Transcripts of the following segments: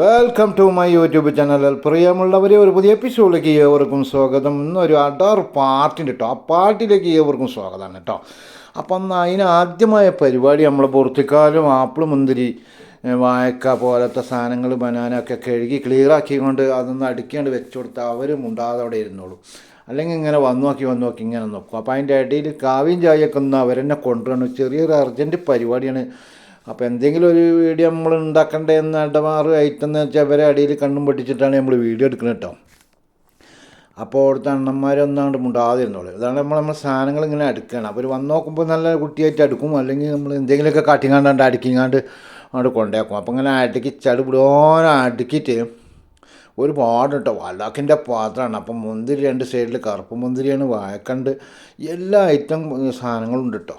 Welcome to my YouTube channel പ്രിയമുള്ളവരെ ഒരു പുതിയ എപ്പിസോഡിലേക്ക് ഏവർക്കും സ്വാഗതം. ഇന്നൊരു അഡർ പാർട്ടിന്റെ കേട്ടോ ആ പാർട്ടിയിലേക്ക് ഏവർക്കും സ്വാഗതമാണ് കേട്ടോ അപ്പം എന്നാൽ അതിന് ആദ്യമായ പരിപാടി നമ്മൾ പുറത്തിക്കാലും ആപ്പിൾ മുന്തിരി വായക്ക പോലത്തെ സാധനങ്ങൾ ബനാനൊക്കെ കഴുകി ക്ലിയറാക്കിക്കൊണ്ട് അതൊന്ന് അടുക്കേണ്ടി വെച്ച് കൊടുത്താൽ അവർ അവിടെ ഇരുന്നോളും. അല്ലെങ്കിൽ ഇങ്ങനെ വന്നു നോക്കി വന്നു നോക്കി ഇങ്ങനെ നോക്കും. അപ്പോൾ അതിന്റെ ഇടയിൽ കാവ്യം ചായയൊക്കെ ഒന്ന് അവരെന്നെ കൊണ്ടുവരണം. ചെറിയൊരു അർജന്റ് പരിപാടിയാണ്. അപ്പോൾ എന്തെങ്കിലും ഒരു വീഡിയോ നമ്മൾ ഉണ്ടാക്കണ്ടേ എന്ന് ഇടമാറ് ഐറ്റം എന്ന് വെച്ചാൽ അവരെ അടിയിൽ കണ്ണും പൊട്ടിച്ചിട്ടാണ് നമ്മൾ വീഡിയോ എടുക്കുന്നത് കേട്ടോ. അപ്പോൾ അവിടുത്തെ അണ്ണന്മാരൊന്നാണ്ട് മുണ്ടാതിരുന്നുള്ളൂ അതാണ് നമ്മൾ നമ്മൾ സാധനങ്ങൾ ഇങ്ങനെ അടുക്കുകയാണ് അപ്പോൾ വന്ന് നോക്കുമ്പോൾ നല്ല കുട്ടിയായിട്ട് അടുക്കും അല്ലെങ്കിൽ നമ്മൾ എന്തെങ്കിലുമൊക്കെ കാട്ടിങ്ങാണ്ട് അടുക്കിങ്ങാണ്ട് അങ്ങോട്ട് കൊണ്ടേക്കും. അപ്പോൾ ഇങ്ങനെ അടുക്കി ചടുപിടോനെ അടുക്കിയിട്ട് ഒരുപാട് കേട്ടോ വല്ലാക്കിന്റെ പാത്രമാണ്. അപ്പം മുന്തിരി രണ്ട് സൈഡിൽ കറുപ്പ് മുന്തിരിയാണ് വാഴക്കണ്ട് എല്ലാ ഐറ്റം സാധനങ്ങളും ഉണ്ട് കേട്ടോ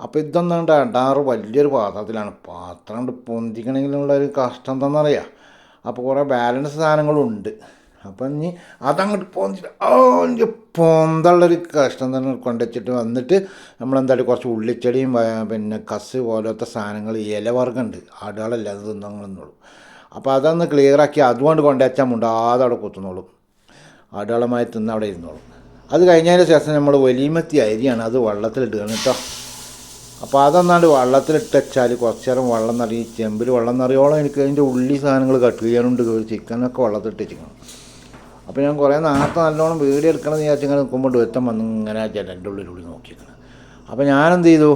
അപ്പോൾ ഇതൊന്നാണ്ട് അടാറ് വലിയൊരു പാത്രത്തിലാണ്. പാത്രം പൊന്തിക്കണമെങ്കിലുള്ള ഒരു കഷ്ടം എന്താണെന്നറിയാം അപ്പോൾ കുറേ ബാലൻസ് സാധനങ്ങളുണ്ട്. അപ്പം ഇനി അതങ്ങോട്ട് പൊന്തിട്ട് ഓ എനിക്ക് പൊന്തള്ളൊരു കഷ്ടം തന്നെ കൊണ്ടുവച്ചിട്ട് വന്നിട്ട് നമ്മളെന്തായാലും കുറച്ച് ഉള്ളിച്ചെടിയും പിന്നെ കസ് പോലത്തെ സാധനങ്ങൾ ഇലവർഗമുണ്ട് ആടുകളല്ല അത് തിന്നങ്ങളെന്നുള്ളൂ അപ്പോൾ അതൊന്ന് ക്ലിയറാക്കി അതുകൊണ്ട് കൊണ്ടുവച്ചാൽ മുണ്ടാതെ അവിടെ കുത്തുന്നോളും. ആടുകളമായി തിന്ന് അവിടെ ഇരുന്നോളും. അത് കഴിഞ്ഞതിന് ശേഷം നമ്മൾ വലിയമത്തി അരിയാണ് അത് വെള്ളത്തിലിടുകയാണ് കേട്ടോ അപ്പോൾ അതെന്നാണ്ട് വെള്ളത്തിലിട്ട് വെച്ചാൽ കുറച്ച് നേരം വെള്ളം നിറയും ചെമ്പിൽ വെള്ളം നിറയോളം എനിക്ക് അതിന്റെ ഉള്ളി സാധനങ്ങൾ കട്ട് ചെയ്യാനുണ്ട് ചിക്കനൊക്കെ വെള്ളത്തിലിട്ട് വെച്ചിരിക്കണം അപ്പോൾ ഞാൻ കുറേ നേരത്തെ നല്ലോണം വീഡിയോ എടുക്കണം എന്ന് വിചാരിച്ച് ഇങ്ങനെ നിൽക്കുമ്പോൾ ഒരുത്തം വന്ന് ഇങ്ങനെ ജനലിന്റെ ഉള്ളിലൂടെ നോക്കിയിരിക്കണം അപ്പോൾ ഞാനെന്ത് ചെയ്തു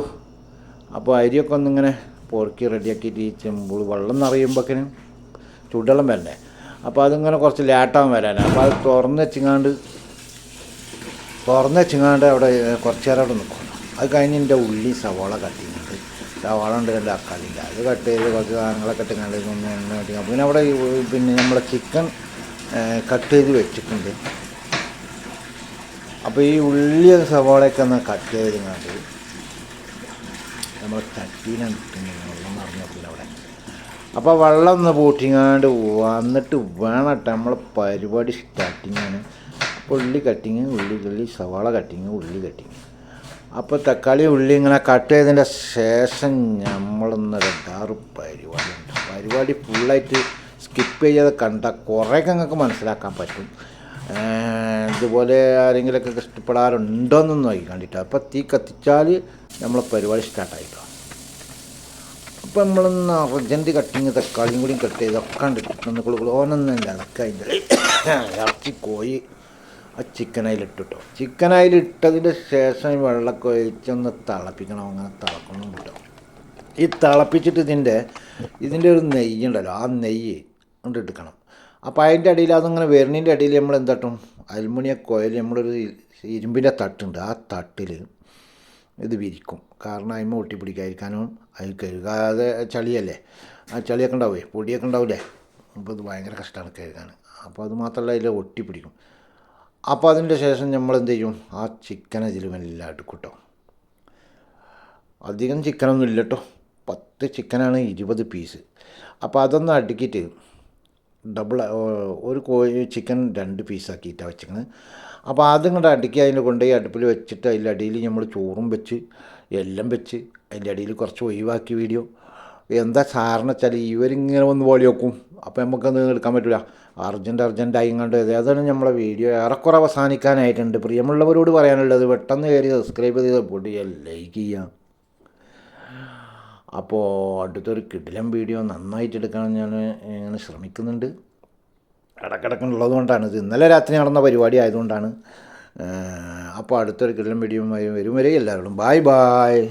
അപ്പോൾ അരിയൊക്കെ ഒന്നിങ്ങനെ പൊറുക്കി റെഡിയാക്കിയിട്ട് ഈ ചെമ്പിൾ വെള്ളം നിറയുമ്പോഴേക്കിനും ചൂടുവെള്ളം വരണ്ടേ? അപ്പോൾ അതിങ്ങനെ കുറച്ച് ലേട്ടാകാൻ വരാനാണ് അപ്പോൾ അത് തുറന്ന് വെച്ചിങ്ങാണ്ട് തുറന്ന് വെച്ചിങ്ങാണ്ട് അവിടെ കുറച്ച് നേരം അവിടെ നിൽക്കണം അത് കഴിഞ്ഞ് എന്റെ ഉള്ളി സവാള കട്ട് ചെയ്യുന്നുണ്ട് സവാള ഉണ്ട് രണ്ട് അക്കാലില്ല അത് കട്ട് ചെയ്ത് കുറച്ച് സാധനങ്ങളൊക്കെ ഇട്ടുങ്ങാണ്ട് ഒന്ന് എണ്ണ കട്ടി പിന്നെ അവിടെ പിന്നെ നമ്മളെ ചിക്കൻ കട്ട് ചെയ്ത് വെച്ചിട്ടുണ്ട്. അപ്പോൾ ഈ ഉള്ളി സവാളയൊക്കെ ഒന്ന് കട്ട് ചെയ്തിങ്ങാണ്ട് നമ്മൾ ചട്ടിയിലാണ് കിട്ടുന്നത് വെള്ളം അവിടെ. അപ്പോൾ വെള്ളം ഒന്ന് പൂട്ടിങ്ങാണ്ട് വന്നിട്ട് വേണം കേട്ടോ നമ്മളെ പരിപാടി സ്റ്റാർട്ടിങ്ങാണ് ഉള്ളി കട്ടിങ് ഉള്ളി ഉള്ളി സവാള കട്ടിങ് ഉള്ളി കട്ടിങ് അപ്പോൾ തക്കാളി ഉള്ളി ഇങ്ങനെ കട്ട് ചെയ്തതിന്റെ ശേഷം നമ്മളൊന്നൊരു പരിപാടി ഉണ്ട്. പരിപാടി ഫുള്ളായിട്ട് സ്കിപ്പ് ചെയ്യാതെ കണ്ട കുറേയൊക്കെ നിങ്ങൾക്ക് മനസ്സിലാക്കാൻ പറ്റും. ഇതുപോലെ ആരെങ്കിലുമൊക്കെ ഇഷ്ടപ്പെടാറുണ്ടോയെന്നൊന്നും നോക്കി കണ്ടിട്ട് അപ്പോൾ തീ കത്തിച്ചാൽ നമ്മളെ പരിപാടി സ്റ്റാർട്ടായിട്ടോ അപ്പം നമ്മളൊന്ന് അർജന്റ് കട്ടിങ് തക്കാളിയും കൂടി കട്ട് ചെയ്ത് ഒക്കെ ഒന്ന് ഇളക്കുക അതിന്റെ ഇറച്ചി കോഴി ആ ചിക്കൻ അതിലിട്ടിട്ടോ ചിക്കൻ അതിലിട്ടതിന് ശേഷം വെള്ളമൊക്കെ ഒഴിച്ചൊന്ന് തിളപ്പിക്കണം. അങ്ങനെ തിളക്കണം കേട്ടോ. ഈ തിളപ്പിച്ചിട്ട് ഇതിന്റെ ഇതിന്റെ ഒരു നെയ്യ് ഉണ്ടല്ലോ ആ നെയ്യ് കൊണ്ട് അപ്പോൾ അതിന്റെ അടിയിൽ അതിങ്ങനെ വെരണിന്റെ അടിയിൽ നമ്മൾ എന്താട്ടും അലുമിനിയ കോയിൽ നമ്മളൊരു ഇരുമ്പിന്റെ തട്ടുണ്ട്. ആ തട്ടിൽ ഇത് വിരിക്കും. കാരണം അതിമ ഒട്ടി പിടിക്കാതിരിക്കാനും അതിൽ കഴുകാതെ ചളിയല്ലേ? ആ ചളിയൊക്കെ ഉണ്ടാവുമേ? പൊടിയൊക്കെ ഉണ്ടാവില്ലേ? അപ്പോൾ ഇത് ഭയങ്കര കഷ്ടമാണ് കഴുകാൻ. അപ്പോൾ അത് മാത്രമല്ല അതിൽ ഒട്ടി പിടിക്കും അപ്പോൾ അതിന്റെ ശേഷം നമ്മൾ എന്ത് ചെയ്യും? ആ ചിക്കൻ ഇതിൽ മെല്ലെ എടുക്കും കേട്ടോ അധികം ചിക്കനൊന്നും ഇല്ല കേട്ടോ പത്ത് ചിക്കനാണ് ഇരുപത് പീസ് അപ്പോൾ അതൊന്ന് അടുക്കിയിട്ട് ഡബിൾ ഒരു കോഴി ചിക്കൻ രണ്ട് പീസാക്കിയിട്ടാണ് വെച്ചിരിക്കുന്നത് അപ്പോൾ ആദ്യം കൂടെ അടുക്കി അതിന്റെ കൊണ്ടുപോയി അടുപ്പിൽ വെച്ചിട്ട് അതിന്റെ അടിയിൽ നമ്മൾ ചോറും വെച്ച് എല്ലാം വെച്ച് അതിന്റെ അടിയിൽ കുറച്ച് ഒഴിവാക്കി വീഡിയോ എന്താ സാറിന് വെച്ചാൽ ഇവരിങ്ങനെ വന്ന് പോളി വെക്കും. അപ്പോൾ നമുക്കൊന്നും എടുക്കാൻ പറ്റില്ല അർജന്റ് അർജന്റായി കണ്ട് ഏതാണ് നമ്മളെ വീഡിയോ ഏറെക്കുറെ അവസാനിക്കാനായിട്ടുണ്ട്. പ്രിയമുള്ളവരോട് പറയാനുള്ളത് പെട്ടെന്ന് കയറി സബ്സ്ക്രൈബ് ചെയ്ത് പൊടി ലൈക്ക് ചെയ്യാം. അപ്പോൾ അടുത്തൊരു കിടിലം വീഡിയോ നന്നായിട്ട് എടുക്കാൻ ഞാൻ ഇങ്ങനെ ശ്രമിക്കുന്നുണ്ട്. ഇടക്കിടക്കുള്ളത് കൊണ്ടാണ്. ഇത് ഇന്നലെ രാത്രി നടന്ന പരിപാടി ആയതുകൊണ്ടാണ്. അപ്പോൾ അടുത്തൊരു കിടിലം വീഡിയോ വരും വരെ എല്ലാവരോടും. Bye bye